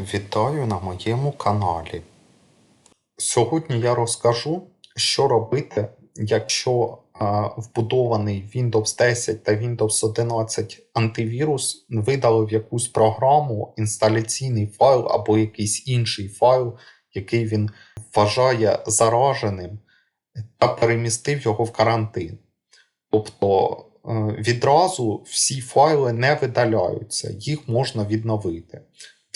Вітаю на моєму каналі. Сьогодні я розкажу, що робити, якщо вбудований Windows 10 та Windows 11 антивірус видалив якусь програму, інсталяційний файл або якийсь інший файл, який він вважає зараженим, та перемістив його в карантин. Тобто е, відразу всі файли не видаляються, їх можна відновити.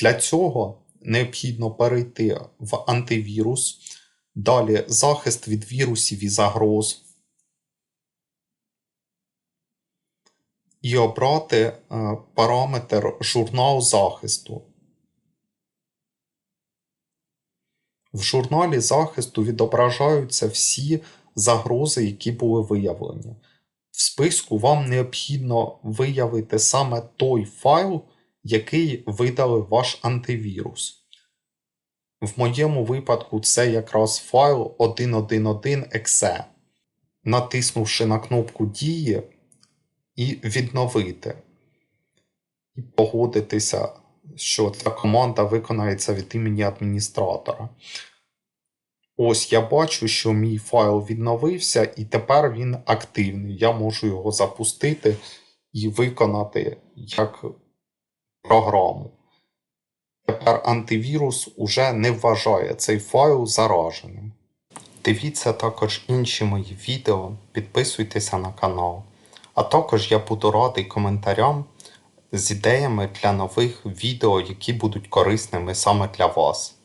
Для цього необхідно перейти в антивірус, далі захист від вірусів і загроз. І обрати е, параметр журнал захисту. В журналі захисту відображаються всі загрози, які були виявлені. В списку вам необхідно виявити саме той файл, який видалив ваш антивірус. В моєму випадку це якраз файл 111.exe. Натиснувши на кнопку Дії і відновити, і погодитися, що ця команда виконається від імені адміністратора. Ось я бачу, що мій файл відновився, і тепер він активний. Я можу його запустити і виконати як програму. Тепер антивірус уже не вважає цей файл зараженим. Дивіться також інші мої відео, підписуйтеся на канал. А також я буду радий коментарям з ідеями для нових відео, які будуть корисними саме для вас.